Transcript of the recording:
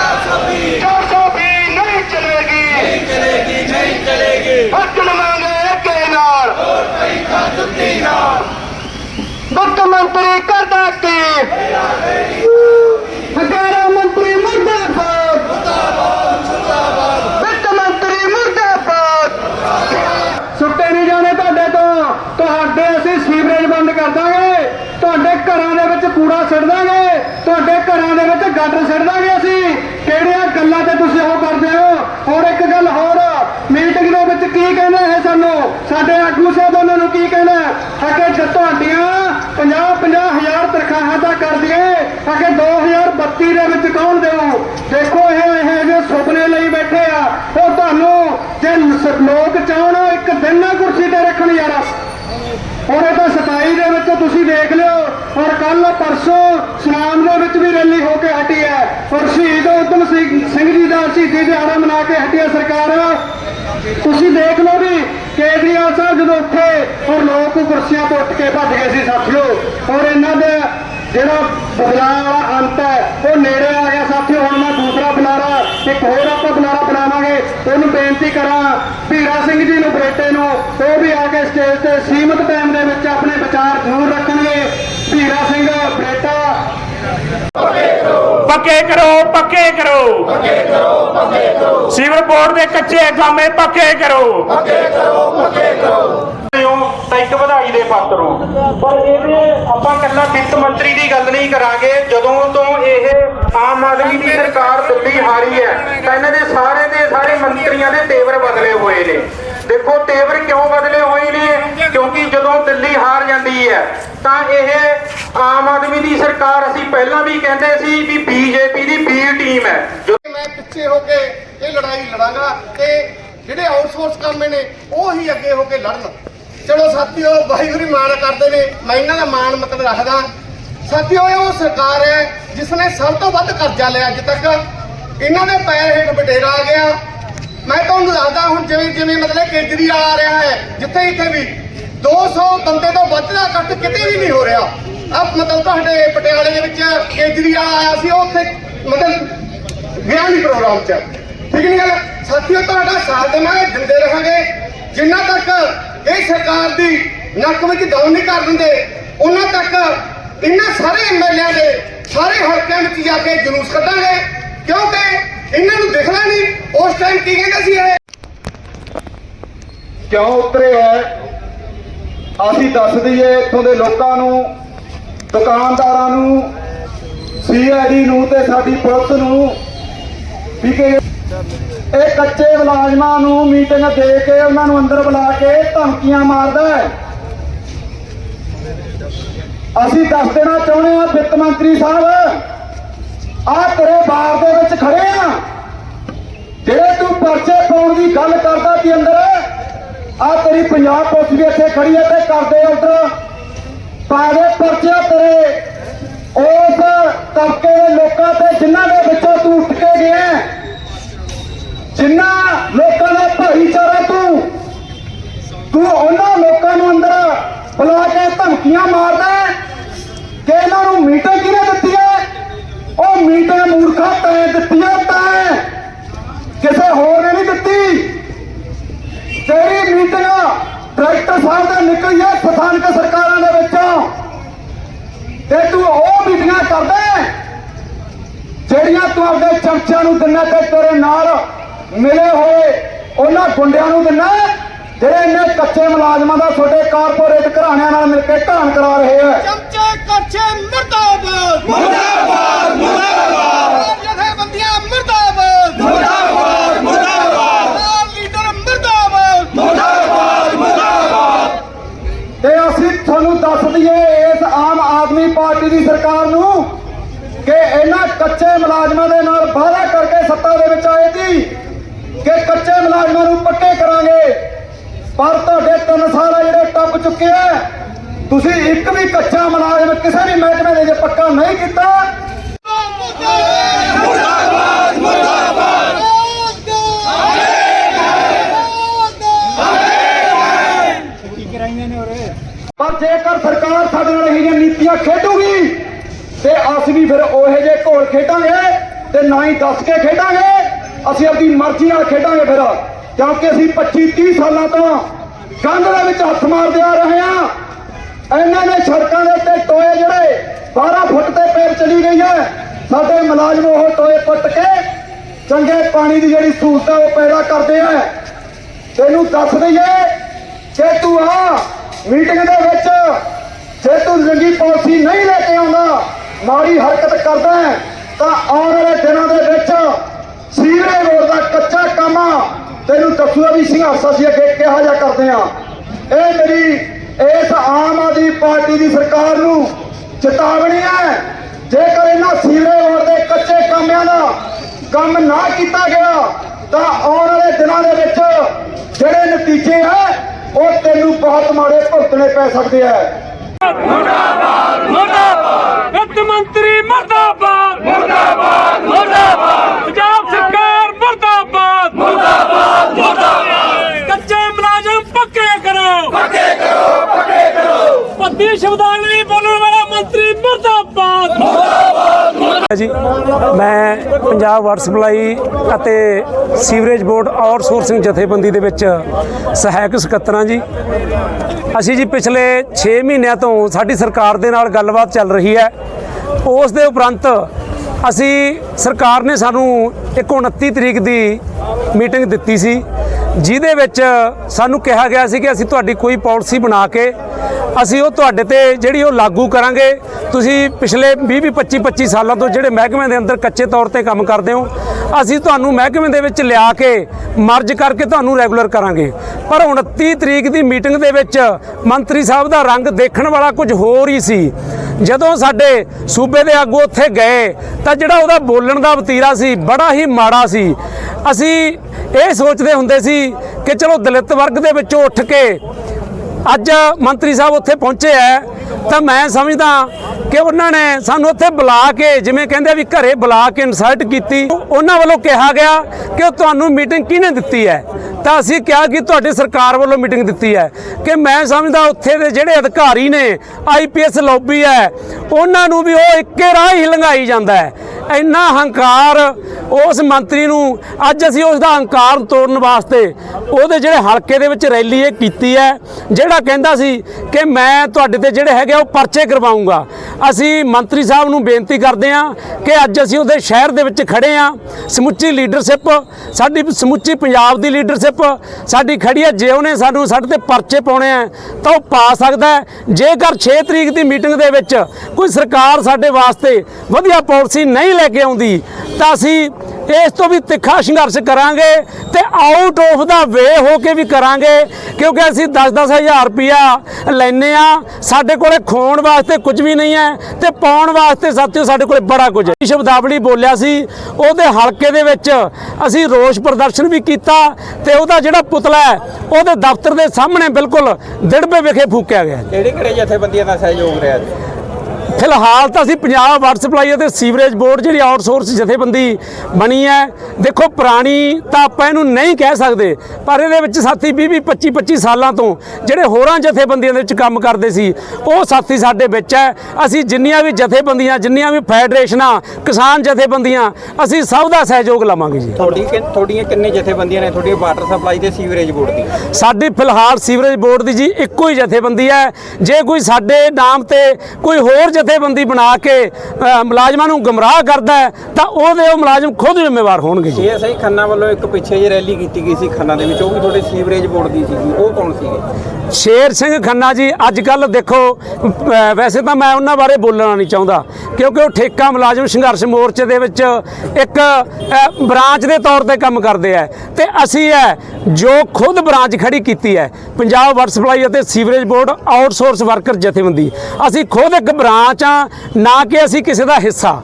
चार सौ नवांगे मुंत्री ਕੂੜਾ ਸਿੱਟ ਦਾਂਗੇ, ਤੁਹਾਡੇ ਘਰਾਂ ਦੇ ਵਿੱਚ ਗਾਡਰ ਸਿੱਟ ਦਾਂਗੇ ਅਸੀਂ। ਕਿਹੜੀਆਂ ਗੱਲਾਂ ਤੇ ਤੁਸੀਂ ਉਹ ਕਰਦੇ ਹੋ? ਹੋਰ ਇੱਕ ਗੱਲ ਹੋਰ ਮੀਟਿੰਗ ਦੇ ਵਿੱਚ ਕੀ ਕਹਿੰਦੇ ਇਹ ਸਾਨੂੰ? ਸਾਡੇ ਆਗੂ ਸਾਹਿਬ ਉਹਨਾਂ ਨੂੰ ਕੀ ਕਹਿੰਦੇ? ਅਗੇ ਜੇ ਤੁਹਾਡੀਆਂ 50 50 ਹਜ਼ਾਰ ਤਨਖਾਹਾਂ ਤਾਂ ਕਰ ਦਈਏ, ਅਗੇ 2032 ਦੇ ਵਿੱਚ ਕੌਣ ਦੇਊ? ਦੇਖੋ ਇਹ ਇਹ ਜਿਹੇ ਸੁਪਨੇ ਲਈ ਬੈਠੇ ਆ। ਉਹ ਤੁਹਾਨੂੰ ਜੇ ਲੋਕ ਚਾਹਣ, ਇੱਕ ਦਿਨ ਨਾ ਕੁਰਸੀ ਤੇ ਰੱਖਣ ਯਾਰ। ਔਰ ਇਹ ਤਾਂ 27 ਦੇ ਵਿੱਚ ਤੁਸੀਂ ਦੇਖ ਲਿਓ, ਔਰ ਕੱਲ ਪਰਸੋਂ ਸੁਨਾਮ ਦੇ ਵਿੱਚ ਵੀ ਰੈਲੀ ਹੋ ਕੇ ਹਟੀ ਹੈ, ਔਰ ਸ਼ਹੀਦ ਉਦਮ ਸਿੰਘ ਜੀ ਦਾ ਸ਼ਹੀਦੀ ਦਿਹਾੜਾ ਮਨਾ ਕੇ ਹਟੀ ਹੈ ਸਰਕਾਰ। ਤੁਸੀਂ ਦੇਖ ਲਓ ਵੀ ਕੇਜਰੀਵਾਲ ਸਾਹਿਬ ਜਦੋਂ ਉੱਠੇ, ਔਰ ਲੋਕ ਕੁਰਸੀਆਂ ਤੋਂ ਉੱਠ ਕੇ ਭੱਜ ਗਏ ਸੀ, ਸਾਥੀਓ, ਔਰ ਇਹਨਾਂ ਦਾ ਜਿਹੜਾ ਬਦਲਾਅ ਵਾਲਾ ਅੰਤ ਹੈ, ਉਹ ਨੇੜੇ ਆ ਗਿਆ। ਸਾਥੀਓ, ਹੁਣ ਮੈਂ ਦੂਸਰਾ ਬੁਲਾਰਾ, ਇੱਕ ਹੋਰ ਆਪਾਂ ਬੁਲਾਰਾ ਬੇਨਤੀ ਕਰਾਂ ਭੀਰਾ ਸਿੰਘ ਜੀ ਨੂੰ ਬਰੇਟੇ ਨੂੰ ਉਹ ਵੀ ਆ ਕੇ ਸਟੇਜ ਤੇ ਸੀਮਤ ਟਾਈਮ ਦੇ ਵਿੱਚ ਆਪਣੇ ਵਿਚਾਰ ਜ਼ਰੂਰ ਰੱਖਣਗੇ। ਭੀਰਾ ਸਿੰਘ ਬਰੇਟਾ। ਪੱਕੇ ਕਰੋ। ਪੱਕੇ ਕਰੋ ਪੱਕੇ ਕਰੋ। ਪੱਕੇ ਕਰੋ ਸਿਵਲ ਬੋਰਡ ਦੇ ਕੱਚੇ ਕਾਮੇ ਪੱਕੇ ਕਰੋ। ਪੱਕੇ ਕਰੋ ਪੱਕੇ ਕਰੋ। ਤਾਂ ਇੱਕ ਵਧਾਈ ਦੇ ਪਾਤਰ। ਹੋ ਪਰ ਇਹਦੇ ਆਪਾਂ ਕੱਲਾ ਵਿੱਤ ਮੰਤਰੀ ਦੀ ਗੱਲ ਨਹੀਂ ਕਰਾਂਗੇ ਜਦੋਂ ਆਮ ਆਦਮੀ ਦੀ ਸਰਕਾਰ ਦਿੱਲੀ ਹਾਰੀ ਹੈ ਤਾਂ ਇਹਨਾਂ ਦੇ ਸਾਰੇ ਦੇ ਸਾਰੇ ਮੰਤਰੀਆਂ ਦੇ ਤੇਵਰ ਬਦਲੇ ਹੋਏ ਨੇ। ਦੇਖੋ, ਤੇਵਰ ਕਿਉਂ ਬਦਲੇ ਹੋਏ ਨੇ? ਕਿਉਂਕਿ ਜਦੋਂ ਦਿੱਲੀ ਹਾਰ ਜਾਂਦੀ ਹੈ, ਤਾਂ ਇਹ ਆਮ ਆਦਮੀ ਦੀ ਸਰਕਾਰ ਅਸੀਂ ਪਹਿਲਾਂ ਵੀ ਕਹਿੰਦੇ ਸੀ ਵੀ ਬੀਜੇਪੀ ਦੀ ਬੀ ਟੀਮ ਹੈ। ਜੋ ਮੈਂ ਪਿੱਛੇ ਹੋ ਕੇ ਇਹ ਲੜਾਈ ਲੜਾਂਗਾ ਤੇ ਜਿਹੜੇ ਆਊਟਸੋਰਸ ਕੰਮ ਨੇ, ਉਹ ਹੀ ਅੱਗੇ ਹੋ ਕੇ ਲੜਨ। ਚਲੋ ਸਾਥੀਓ, ਵਾਹਿਗੁਰੂ ਮਾਣ ਕਰਦੇ ਨੇ। ਮੈਂ ਇਹਨਾਂ ਦਾ ਮਾਣ ਮਤਲਬ ਰੱਖਦਾ। ਸਾਥੀਓ ਇਹ ਉਹ ਸਰਕਾਰ ਹੈ ਜਿਸ ਨੇ ਸਭ ਤੋਂ ਵੱਧ ਕਰਜ਼ਾ ਲਿਆ ਅੱਜ ਤੱਕ। ਇਹਨਾਂ ਦੇ ਪੈਰ ਹੇਠ ਬਟੇਰਾ ਆ ਗਿਆ। ਮੈਂ ਤੁਹਾਨੂੰ ਦੱਸਦਾ ਹੁਣ ਜਿਵੇਂ ਜਿਵੇਂ ਮਤਲਬ ਕੇਜਰੀਵਾਲ ਆ ਰਿਹਾ ਹੈ, ਜਿੱਥੇ ਇੱਥੇ ਵੀ 200 ਬੰਦੇ ਤੋਂ ਵੱਧ ਦਾ ਕੱਟ ਕਿਤੇ ਵੀ ਨਹੀਂ ਹੋ ਰਿਹਾ। ਆ ਮਤਲਬ ਤੁਹਾਡੇ ਪਟਿਆਲੇ ਦੇ ਵਿੱਚ ਕੇਜਰੀਵਾਲ ਆਇਆ ਸੀ, ਉਹ ਉੱਥੇ ਮਤਲਬ ਗਿਆ ਨਹੀਂ ਪ੍ਰੋਗਰਾਮ 'ਚ। ਠੀਕ ਨਹੀਂ ਗੱਲ? ਸਾਥੀਓ, ਤੁਹਾਡਾ ਸਾਥ ਦੇਵਾਂਗੇ ਦਿੰਦੇ ਰਹਾਂਗੇ। ਜਿੰਨਾ ਤੱਕ ਇਹ ਸਰਕਾਰ ਦੀ ਨੱਕ ਵਿੱਚ ਦਮ ਨਹੀਂ ਕਰ ਦਿੰਦੇ, ਉਹਨਾਂ ਤੱਕ ਇਹਨਾਂ ਸਾਰੇ ਐਮਐਲਏ ਦੇ, ਸਾਰੇ ਹਲਕਿਆਂ ਵਿੱਚ ਜਾ ਕੇ ਜਲੂਸ ਕੱਢਾਂਗੇ। ਕਿਉਂਕਿ ਇਹਨਾਂ ਨੂੰ ਦਿਖਣਾ ਨਹੀਂ, ਉਸ ਟਾਈਮ ਕੀ ਕਹਿੰਦੇ ਸੀ ਇਹ? ਕਿਉਂ ਉਤਰੇ ਹੈ ਅਸੀਂ ਦੱਸ ਦਈਏ ਇੱਥੋਂ ਦੇ ਲੋਕਾਂ ਨੂੰ, ਦੁਕਾਨਦਾਰਾਂ ਨੂੰ ਸੀਆਈਡੀ ਨੂੰ ਤੇ ਸਾਡੀ ਪੁਲਿਸ ਨੂੰ ਵੀ ਕਿ ਇਹ ਕੱਚੇ ਮੁਲਾਜ਼ਮਾਂ ਨੂੰ ਮੀਟਿੰਗ ਦੇ ਕੇ ਉਹਨਾਂ ਨੂੰ ਅੰਦਰ ਬੁਲਾ ਕੇ ਧਮਕੀਆਂ ਮਾਰਦਾ ਹੈ। ਅਸੀਂ ਦੱਸ ਦੇਣਾ ਚਾਹੁੰਦੇ ਹਾਂ ਵਿੱਤ ਮੰਤਰੀ ਸਾਹਿਬ, ਆਹ ਤੇਰੇ ਬਾਰ ਦੇ ਵਿੱਚ ਖੜੇ ਆ। ਜਿਹੜੇ ਤੂੰ ਪਰਚੇ ਪਾਉਣ ਦੀ ਗੱਲ ਕਰਦਾ ਸੀ ਅੰਦਰ ਆ ਤੇਰੀ ਪੰਜਾਬ ਪੁਲਿਸ ਵੀ ਇੱਥੇ ਖੜੀ ਹੈ ਤੇ ਕਰਦੇ ਉਧਰ। ਪਾਵੇ ਪਰਚੇ ਤੇਰੇ। ਉਸ ਤਬਕੇ ਦੇ ਲੋਕਾਂ ਤੇ ਜਿਨ੍ਹਾਂ ਦੇ ਵਿੱਚੋਂ ਤੂੰ ਉੱਠ ਕੇ ਗਿਆ ਹੈ। ਜਿਨ੍ਹਾਂ ਲੋਕਾਂ ਦਾ ਭਾਈਚਾਰਾ ਤੂੰ ਤੂੰ ਉਹਨਾਂ ਲੋਕਾਂ ਨੂੰ ਅੰਦਰ ਬੁਲਾ ਕੇ ਧਮਕੀਆਂ ਮਾਰਦਾ ਹੈ ਕਿ ਇਹਨਾਂ ਨੂੰ ਮੀਟਿੰਗ ਕਿਹਨੇ ਦਿੱਤੀ ਹੈ ਉਹ ਮੀਟਿੰਗ ਮੂਰਖਾ ਤੈਂ ਦਿੱਤੀ ਹੈ ਤੈਂ ਕਿਸੇ ਹੋਰ ਨੇ ਨਹੀਂ ਦਿੱਤੀ ਤੇਰੀ ਮੀਟਿੰਗ ਡਾਇਰੈਕਟਰ ਸਾਹਿਬ ਹੈ ਸਥਾਨਕ ਸਰਕਾਰਾਂ ਦੇ ਵਿੱਚੋਂ। ਤੇ ਤੂੰ ਉਹ ਮੀਟਿੰਗਾਂ ਕਰਦਾ ਜਿਹੜੀਆਂ ਤੂੰ ਆਪਣੇ ਚਮਚਿਆਂ ਨੂੰ ਦਿੰਦਾ ਤੇ ਤੇਰੇ ਨਾਲ ਮਿਲੇ ਹੋਏ ਉਹਨਾਂ ਗੁੰਡਿਆਂ ਨੂੰ ਦਿੰਦਾ, ਜਿਹੜੇ ਇਹਨੇ ਕੱਚੇ ਮੁਲਾਜ਼ਮਾਂ ਦਾ ਤੁਹਾਡੇ ਕਾਰਪੋਰੇਟ ਘਰਾਣਿਆਂ ਨਾਲ ਮਿਲ ਕੇ ਢਾਣ ਕਰਾ ਰਹੇ ਆ। ਚਮਚੇ ਕੱਚੇ ਮਰਦਾਬਾਦ ਮੁਰਦਾਬਾਦ ਜਥੇਬੰਦੀਆਂ ਮਰਦਾਬਾਦ ਮੁਰਦਾਬਾਦ ਮੁਰਦਾਬਾਦ ਲੀਡਰ ਮਰਦਾਬਾਦ ਮੁਰਦਾਬਾਦ ਮੁਰਦਾਬਾਦ ਤੇ ਅਸੀਂ ਤੁਹਾਨੂੰ ਦੱਸ ਦਈਏ ਇਸ ਆਮ ਆਦਮੀ ਪਾਰਟੀ ਦੀ ਸਰਕਾਰ ਨੂੰ ਕਿ ਇਹਨਾਂ ਕੱਚੇ ਮੁਲਾਜ਼ਮਾਂ ਦੇ ਨਾਲ ਵਾਅਦਾ ਕਰਕੇ ਸੱਤਾ ਦੇ ਵਿੱਚ ਆਏ ਸੀ ਕਿ ਕੱਚੇ ਮੁਲਾਜ਼ਮਾਂ ਨੂੰ ਪੱਕੇ ਕਰਾਂਗੇ। ਪਰ ਤੁਹਾਡੇ 3 ਸਾਲ ਆ ਜਿਹੜੇ ਟੱਪ ਚੁੱਕੇ ਆ। ਤੁਸੀਂ ਇੱਕ ਵੀ ਕੱਚਾ ਮੁਲਾਜ਼ਮ ਕਿਸੇ ਵੀ ਮਹਿਕਮੇ ਦੇ ਜੇ ਪੱਕਾ ਨਹੀਂ ਕੀਤਾ। ਮੁਰਦਾਬਾਦ ਮੁਰਦਾਬਾਦ ਪਰ ਜੇਕਰ ਸਰਕਾਰ ਸਾਡੇ ਨਾਲ ਇਹ ਜਿਹੀਆਂ ਨੀਤੀਆਂ ਖੇਡੂਗੀ, ਤੇ ਅਸੀਂ ਵੀ ਫਿਰ ਉਹੇ ਜੇ ਘੋਲ ਖੇਡਾਂਗੇ। ਤੇ ਨਾ ਹੀ ਦੱਸ ਕੇ ਖੇਡਾਂਗੇ। ਅਸੀਂ ਆਪਣੀ ਮਰਜ਼ੀ ਨਾਲ ਖੇਡਾਂਗੇ ਫਿਰ। ਕਿਉਂਕਿ ਅਸੀਂ 25 30 ਸਾਲਾਂ ਤੋਂ ਗੰਦ ਦੇ ਵਿੱਚ ਹੱਥ ਮਾਰਦੇ ਆ ਰਹੇ ਹਾਂ। ਇਹਨਾਂ ਨੇ ਸੜਕਾਂ ਦੇ ਉੱਤੇ ਟੋਏ ਜਿਹੜੇ 12 ਫੁੱਟ ਤੇ ਪੈਰ ਚਲੀ ਗਈ ਹੈ। ਸਾਡੇ ਮੁਲਾਜ਼ਮ ਉਹ ਟੋਏ ਪੁੱਟ ਕੇ ਚੰਗੇ ਪਾਣੀ ਦੀ ਜਿਹੜੀ ਸਹੂਲਤ ਹੈ ਉਹ ਪੈਦਾ ਕਰਦੇ ਆ। ਤੈਨੂੰ ਦੱਸ ਦਈਏ ਕਿ ਤੂੰ ਆ ਮੀਟਿੰਗ ਦੇ ਵਿੱਚ ਜੇ ਤੂੰ ਰੰਗੀ ਪਾਲਿਸੀ ਨਹੀਂ ਲੈ ਕੇ ਆਉਂਦਾ ਮਾੜੀ ਹਰਕਤ ਕਰਦਾ ਹੈ, ਤਾਂ ਆਉਣ ਵਾਲੇ ਦਿਨਾਂ ਦੇ ਵਿੱਚ ਸੀਵਰੇਜ ਰੋਡ ਦਾ ਕੱਚਾ ਕੰਮ ਤੈਨੂੰ ਦੱਸੂਗਾ ਵੀ ਸੰਘਰਸ਼ ਅਸੀਂ ਅੱਗੇ ਕਿਹਾ ਜਾ ਕਰਦੇ ਆ। ਇਹ ਮੇਰੀ ਇਸ ਆਮ ਆਦਮੀ ਪਾਰਟੀ ਦੀ ਸਰਕਾਰ ਨੂੰ ਚੇਤਾਵਨੀ ਹੈ, ਜੇਕਰ ਇਹਨਾਂ ਸੀਵਰੇਜ ਰੋਡ ਦੇ ਕੱਚੇ ਕੰਮਾਂ ਦਾ ਕੰਮ ਨਾ ਕੀਤਾ ਗਿਆ, ਤਾਂ ਆਉਣ ਵਾਲੇ ਦਿਨਾਂ ਦੇ ਵਿੱਚ ਜਿਹੜੇ ਨਤੀਜੇ ਆ, ਉਹ ਤੈਨੂੰ ਬਹੁਤ ਮਾੜੇ ਭੁਗਤਣੇ ਪੈ ਸਕਦੇ ਆ। ਮੁਰਦਾਬਾਦ ਵਿੱਤ ਮੰਤਰੀ ਮੁਰਦਾਬਾਦ। ਮੁਰਦਾਬਾਦ ਮੁਰਦਾਬਾਦ। ਪੰਜਾਬ ਸਰਕਾਰ ਮੁਰਦਾਬਾਦ। ਮੁਰਦਾਬਾਦ ਮੁਰਦਾਬਾਦ। ਕੱਚੇ ਮੁਲਾਜ਼ਮ ਪੱਕੇ ਕਰੋ। ਪੱਕੇ ਕਰੋ ਪੱਕੇ ਕਰੋ। ਪੱਤੀ ਸ਼ਬਦਾਵਲੀ ਬੋਲਣ ਵਾਲਾ ਮੰਤਰੀ ਮੁਰਦਾਬਾਦ। ਜੀ ਮੈਂ ਪੰਜਾਬ ਵਾਟਰ ਸਪਲਾਈ ਅਤੇ ਸੀਵਰੇਜ ਬੋਰਡ ਆਊਟਸੋਰਸਿੰਗ ਜਥੇਬੰਦੀ ਦੇ ਵਿੱਚ ਸਹਾਇਕ ਸਕੱਤਰਾਂ ਜੀ। ਅਸੀਂ ਜੀ ਪਿਛਲੇ 6 ਮਹੀਨਿਆਂ ਤੋਂ ਸਾਡੀ ਸਰਕਾਰ ਦੇ ਨਾਲ ਗੱਲਬਾਤ ਚੱਲ ਰਹੀ ਹੈ। ਉਸ ਦੇ ਉਪਰੰਤ ਅਸੀਂ ਸਰਕਾਰ ਨੇ ਸਾਨੂੰ ਇੱਕ 29 ਤਰੀਕ ਦੀ ਮੀਟਿੰਗ ਦਿੱਤੀ ਸੀ, ਜਿਹਦੇ ਵਿੱਚ ਸਾਨੂੰ ਕਿਹਾ ਗਿਆ ਸੀ ਕਿ ਅਸੀਂ ਤੁਹਾਡੀ ਕੋਈ ਪਾਲਿਸੀ ਬਣਾ ਕੇ ਅਸੀਂ ਉਹ ਤੁਹਾਡੇ ਤੇ ਜਿਹੜੀ ਉਹ ਲਾਗੂ ਕਰਾਂਗੇ। ਤੁਸੀਂ ਪਿਛਲੇ 20 20 25 25 ਸਾਲਾਂ ਤੋਂ ਜਿਹੜੇ ਮਹਿਕਮੇ ਦੇ ਅੰਦਰ ਕੱਚੇ ਤੌਰ ਤੇ ਕੰਮ ਕਰਦੇ ਹੋ ਅਸੀਂ ਤੁਹਾਨੂੰ ਮਹਿਕਮੇ ਦੇ ਵਿੱਚ ਲਿਆ ਕੇ ਮਰਜ ਕਰਕੇ ਤੁਹਾਨੂੰ ਰੈਗੂਲਰ ਕਰਾਂਗੇ। ਪਰ 29 ਤਰੀਕ ਦੀ ਮੀਟਿੰਗ ਦੇ ਵਿੱਚ ਮੰਤਰੀ ਸਾਹਿਬ ਦਾ ਰੰਗ ਦੇਖਣ ਵਾਲਾ ਕੁਝ ਹੋਰ ਹੀ ਸੀ। ਜਦੋਂ ਸਾਡੇ ਸੂਬੇ ਦੇ ਆਗੂ ਉੱਥੇ ਗਏ, ਤਾਂ ਜਿਹੜਾ ਉਹਦਾ ਬੋਲਣ ਦਾ ਵਤੀਰਾ ਸੀ, ਬੜਾ ਹੀ ਮਾੜਾ ਸੀ। ਅਸੀਂ ਇਹ ਸੋਚਦੇ ਹੁੰਦੇ ਸੀ ਕਿ ਚਲੋ ਦਲਿਤ ਵਰਗ ਦੇ ਵਿੱਚੋਂ ਉੱਠ ਕੇ ਅੱਜ ਮੰਤਰੀ ਸਾਹਿਬ ਉੱਥੇ ਪਹੁੰਚੇ ਹੈ ਤਾਂ ਮੈਂ ਸਮਝਦਾ ਕਿ ਉਹਨਾਂ ਨੇ ਸਾਨੂੰ ਉੱਥੇ ਬੁਲਾ ਕੇ ਜਿਵੇਂ ਕਹਿੰਦੇ ਵੀ ਘਰੇ ਬੁਲਾ ਕੇ ਇਨਸਲਟ ਕੀਤੀ। ਉਹਨਾਂ ਵੱਲੋਂ ਕਿਹਾ ਗਿਆ ਕਿ ਉਹ ਤੁਹਾਨੂੰ ਮੀਟਿੰਗ ਕਿਹਨੇ ਦਿੱਤੀ ਹੈ? ਤਾਂ ਅਸੀਂ ਕਿਹਾ ਕਿ ਤੁਹਾਡੀ ਸਰਕਾਰ ਵੱਲੋਂ ਮੀਟਿੰਗ ਦਿੱਤੀ ਹੈ। ਕਿ ਮੈਂ ਸਮਝਦਾ ਉੱਥੇ ਦੇ ਜਿਹੜੇ ਅਧਿਕਾਰੀ ਨੇ ਆਈਪੀਐਸ ਲੌਬੀ ਹੈ, ਉਹਨਾਂ ਨੂੰ ਵੀ ਉਹ ਇੱਕੇ ਰਾਹ ਹੀ ਲੰਘਾਈ ਜਾਂਦਾ ਹੈ। ਇੰਨਾ ਹੰਕਾਰ ਉਸ ਮੰਤਰੀ ਨੂੰ, ਅੱਜ ਅਸੀਂ ਉਸ ਦਾ ਹੰਕਾਰ ਤੋੜਨ ਵਾਸਤੇ ਉਹਦੇ ਜਿਹੜੇ ਹਲਕੇ ਦੇ ਵਿੱਚ ਰੈਲੀ ਇਹ ਕੀਤੀ ਹੈ, ਜਿਹੜਾ ਕਹਿੰਦਾ ਸੀ ਕਿ ਮੈਂ ਤੁਹਾਡੇ ਤੇ ਜਿਹੜੇ ਹੈਗੇ ਆ ਉਹ ਪਰਚੇ ਕਰਵਾਉਂਗਾ। ਅਸੀਂ ਮੰਤਰੀ ਸਾਹਿਬ ਨੂੰ ਬੇਨਤੀ ਕਰਦੇ ਹਾਂ ਕਿ ਅੱਜ ਅਸੀਂ ਉਹਦੇ ਸ਼ਹਿਰ ਦੇ ਵਿੱਚ ਖੜੇ ਹਾਂ, ਸਮੁੱਚੀ ਲੀਡਰਸ਼ਿਪ, ਸਾਡੀ ਸਮੁੱਚੀ ਪੰਜਾਬ ਦੀ ਲੀਡਰਸ਼ਿਪ, ਸਾਡੀ ਖੜੀ ਹੈ, ਜੇ ਉਹਨੇ ਸਾਨੂੰ ਸਾਡੇ ਤੇ ਪਰਚੇ ਪਾਉਣੇ ਆ ਤਾਂ ਉਹ ਪਾ ਸਕਦਾ ਜੇਕਰ 6 ਤਰੀਕ ਦੀ ਮੀਟਿੰਗ ਦੇ ਵਿੱਚ ਕੋਈ ਸਰਕਾਰ ਸਾਡੇ ਵਾਸਤੇ ਵਧੀਆ ਪਾਲਿਸੀ ਨਹੀਂ ਲੈ ਕੇ ਆਉਂਦੀ, ਤਾਂ ਅਸੀਂ ਇਸ ਤੋਂ ਵੀ ਤਿੱਖਾ ਸੰਘਰਸ਼ ਕਰਾਂਗੇ ਤੇ ਆਊਟ ਆਫ ਦਾ ਵੇ ਹੋ ਕੇ ਵੀ ਕਰਾਂਗੇ, ਕਿਉਂਕਿ ਅਸੀਂ 10-10 ਹਜ਼ਾਰ ਰੁਪਇਆ ਲੈਨੇ ਆ ਸਾਡੇ ਕੋਲੇ ਖੋਣ ਵਾਸਤੇ ਕੁਝ ਵੀ ਨਹੀਂ ਹੈ ਤੇ ਪਾਉਣ ਵਾਸਤੇ ਸਾਥੀਓ ਸਾਡੇ ਕੋਲੇ ਬੜਾ ਕੁਝ ਹੈ। ਸ਼ਬਦਾਵਲੀ ਬੋਲਿਆ ਸੀ, ਉਹਦੇ ਹਲਕੇ ਦੇ ਵਿੱਚ ਅਸੀਂ ਰੋਸ ਪ੍ਰਦਰਸ਼ਨ ਵੀ ਕੀਤਾ ਤੇ ਉਹਦਾ ਜਿਹੜਾ ਪੁਤਲਾ ਹੈ, ਉਹਦੇ ਦਫ਼ਤਰ ਦੇ ਸਾਹਮਣੇ ਬਿਲਕੁਲ ਦਿੜਬੇ ਵਿਖੇ ਫੂਕਿਆ ਗਿਆ। ਕਿਹੜੀ ਕਿਹੜੇ ਜਥੇਬੰਦੀਆਂ ਦਾ ਸਹਿਯੋਗ ਰਿਹਾ ਫਿਲਹਾਲ ਤਾਂ ਅਸੀਂ ਪੰਜਾਬ ਵਾਟਰ ਸਪਲਾਈ ਅਤੇ ਸੀਵਰੇਜ ਬੋਰਡ ਜਿਹੜੀ ਆਊਟਸੋਰਸ ਜਥੇਬੰਦੀ ਬਣੀ ਹੈ ਦੇਖੋ ਪੁਰਾਣੀ ਤਾਂ ਆਪਾਂ ਇਹਨੂੰ ਨਹੀਂ ਕਹਿ ਸਕਦੇ ਪਰ ਇਹਦੇ ਵਿੱਚ ਸਾਥੀ 20 20 25 25 ਸਾਲਾਂ ਤੋਂ ਜਿਹੜੇ ਹੋਰਾਂ ਜਥੇਬੰਦੀਆਂ ਦੇ ਵਿੱਚ ਕੰਮ ਕਰਦੇ ਸੀ ਉਹ ਸਾਥੀ ਸਾਡੇ ਵਿੱਚ ਹੈ। ਅਸੀਂ ਜਿੰਨੀਆਂ ਵੀ ਜਥੇਬੰਦੀਆਂ ਜਿੰਨੀਆਂ ਵੀ ਫੈਡਰੇਸ਼ਨਾਂ ਕਿਸਾਨ ਜਥੇਬੰਦੀਆਂ ਅਸੀਂ ਸਭ ਦਾ ਸਹਿਯੋਗ ਲਵਾਂਗੇ ਜੀ। ਤੁਹਾਡੀ ਤੁਹਾਡੀਆਂ ਕਿੰਨੇ ਜਥੇਬੰਦੀਆਂ ਨੇ ਤੁਹਾਡੀ ਵਾਟਰ ਸਪਲਾਈ ਤੇ ਸੀਵਰੇਜ ਬੋਰਡ ਦੀ? ਸਾਡੀ ਫਿਲਹਾਲ ਸੀਵਰੇਜ ਬੋਰਡ ਦੀ ਜੀ ਇੱਕੋ ਹੀ ਜਥੇਬੰਦੀ ਹੈ। ਜੇ ਕੋਈ ਸਾਡੇ ਨਾਮ ਤੇ ਕੋਈ ਹੋਰ ਜਥੇਬੰਦੀ ਬਣਾ ਕੇ ਮੁਲਾਜ਼ਮਾਂ ਨੂੰ ਗਮਰਾਹ ਕਰਦਾ ਤਾਂ ਉਹਦੇ ਉਹ ਮੁਲਾਜ਼ਮ ਖੁਦ ਜ਼ਿੰਮੇਵਾਰ ਹੋਣਗੇ ਜੀ। ਇਹ ਸਹੀ ਖੰਨਾ ਵੱਲੋਂ ਇੱਕ ਪਿੱਛੇ ਜੇ ਰੈਲੀ ਕੀਤੀ ਗਈ ਸੀ ਖੰਨਾ ਦੇ ਵਿੱਚ ਉਹ ਵੀ ਤੁਹਾਡੇ ਸੀਵਰੇਜ ਬੋਰਡ ਦੀ ਸੀਗੀ ਉਹ ਕੌਣ ਸੀਗੇ? ਸ਼ੇਰ ਸਿੰਘ ਖੰਨਾ ਜੀ ਅੱਜ ਕੱਲ ਦੇਖੋ ਵੈਸੇ ਤਾਂ ਮੈਂ ਉਹਨਾਂ ਬਾਰੇ ਬੋਲਣਾ ਨਹੀਂ ਚਾਹੁੰਦਾ ਕਿਉਂਕਿ ਉਹ ਠੇਕਾ ਮੁਲਾਜ਼ਮ ਸੰਘਰਸ਼ ਮੋਰਚੇ ਦੇ ਵਿੱਚ ਇੱਕ ਬ੍ਰਾਂਚ ਦੇ ਤੌਰ ਤੇ ਕੰਮ ਕਰਦੇ ਆ। ਤੇ ਅਸੀਂ ਹੈ ਜੋ ਖੁਦ ਬ੍ਰਾਂਚ ਖੜੀ ਕੀਤੀ ਹੈ ਪੰਜਾਬ ਵਾਟਰ ਸਪਲਾਈ ਅਤੇ ਸੀਵਰੇਜ ਬੋਰਡ ਆਊਟਸੋਰਸ ਵਰਕਰ ਜਥੇਬੰਦੀ ਅਸੀਂ ਖੁਦ ਇੱਕ ਬ੍ਰਾਂਚ ਆ ਨਾ ਕਿ ਅਸੀਂ ਕਿਸੇ ਦਾ ਹਿੱਸਾ।